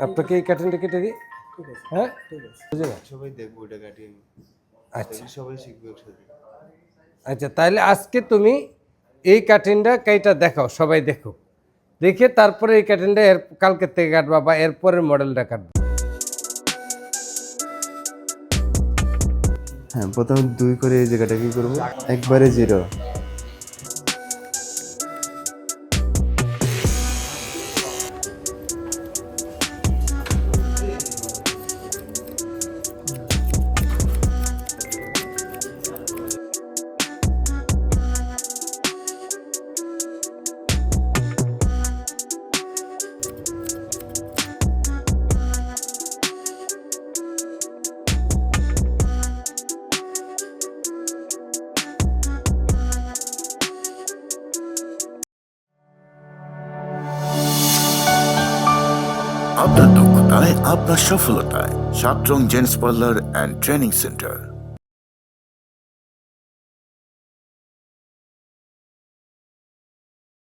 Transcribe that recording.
আপনাকে এই কাটিংটা কেটে দিই? হ্যাঁ? সবাই দেখব ওটা কাটিয়ে আচ্ছা। সবাই শিখবে একসাথে। আচ্ছা তাহলে আজকে তুমি এই কাটিংটা কেইটা দেখাও সবাই দেখো দেখে তারপরে এই কাটিংটা এর কালকে থেকে কাটবা বা এরপরের মডেলটা কাটবা। হ্যাঁ প্রথমে দুই করে এই জায়গাটা কি করব? একবারে জিরো আপনার দক্ষতায় আপনার সফলতায় সাত রং gents parlour and training centre.